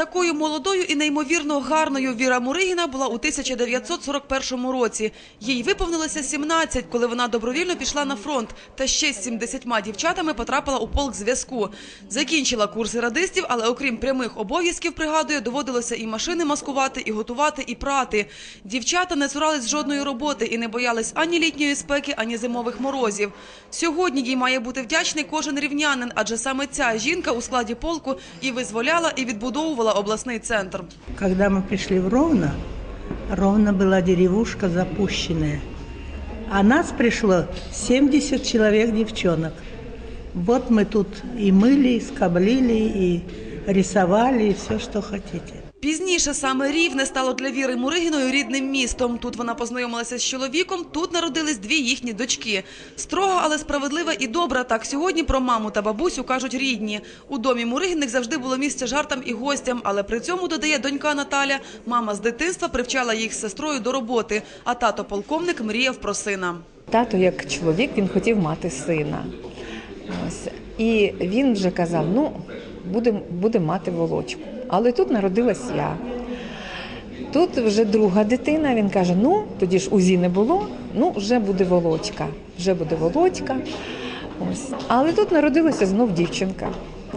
Такою молодою і неймовірно гарною Віра Муригіна була у 1941 році. Їй виповнилося 17, коли вона добровільно пішла на фронт та ще з 70 дівчатами потрапила у полк зв'язку. Закінчила курси радистів, але окрім прямих обов'язків, пригадує, доводилося і машини маскувати, і готувати, і прати. Дівчата не цурались жодної роботи і не боялись ані літньої спеки, ані зимових морозів. Сьогодні їй має бути вдячний кожен рівнянин, адже саме ця жінка у складі полку і визволяла, і відбудовувала обласний центр. Когда мы пришли в Ровно, Ровно была деревушка запущенная. А нас пришло 70 человек девчонок. Вот мы тут и мыли, и скоблили, и рисовали, и все, что хотите. Пізніше саме Рівне стало для Віри Муригіною рідним містом. Тут вона познайомилася з чоловіком, тут народились дві їхні дочки. Строга, але справедлива і добра. Так сьогодні про маму та бабусю кажуть рідні. У домі Муригіних завжди було місце жартам і гостям, але при цьому, додає донька Наталя, мама з дитинства привчала їх з сестрою до роботи, а тато полковник мріяв про сина. Тато, як чоловік, він хотів мати сина. Ось. І він вже казав: ну, буде, буде мати волочку. Але тут народилась я. Тут вже друга дитина, він каже: ну, тоді ж УЗІ не було, ну, вже буде волочка. Вже буде волочка. Ось. Але тут народилася знов дівчинка.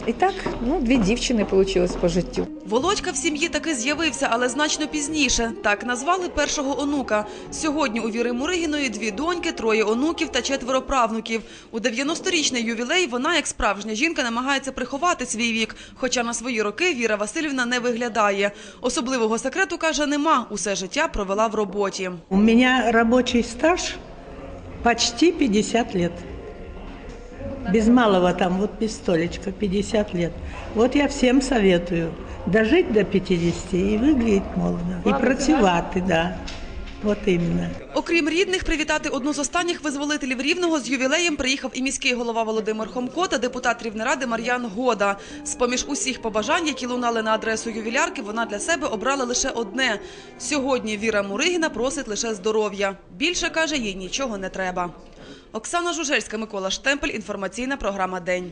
І так, ну, дві дівчини вийшло по життю. Володька в сім'ї таки з'явився, але значно пізніше. Так назвали першого онука. Сьогодні у Віри Муригіної дві доньки, троє онуків та четверо правнуків. У 90-річний ювілей вона, як справжня жінка, намагається приховати свій вік. Хоча на свої роки Віра Васильівна не виглядає. Особливого секрету, каже, нема. Усе життя провела в роботі. У меня рабочий стаж почти 50 лет. Без малого там, вот без столечка, 50 лет. Вот я всем советую дожить до 50 и выглядеть молодо. И працювати, да. Вот именно. Окрім рідних, привітати одну з останніх визволителів Рівного з ювілеєм приїхав і міський голова Володимир Хомко та депутат Рівнеради Мар'ян Года. З-поміж усіх побажань, які лунали на адресу ювілярки, вона для себе обрала лише одне. Сьогодні Віра Муригіна просить лише здоров'я. Більше, каже, їй нічого не треба. Оксана Жужельська, Микола Штемпель, інформаційна програма «День».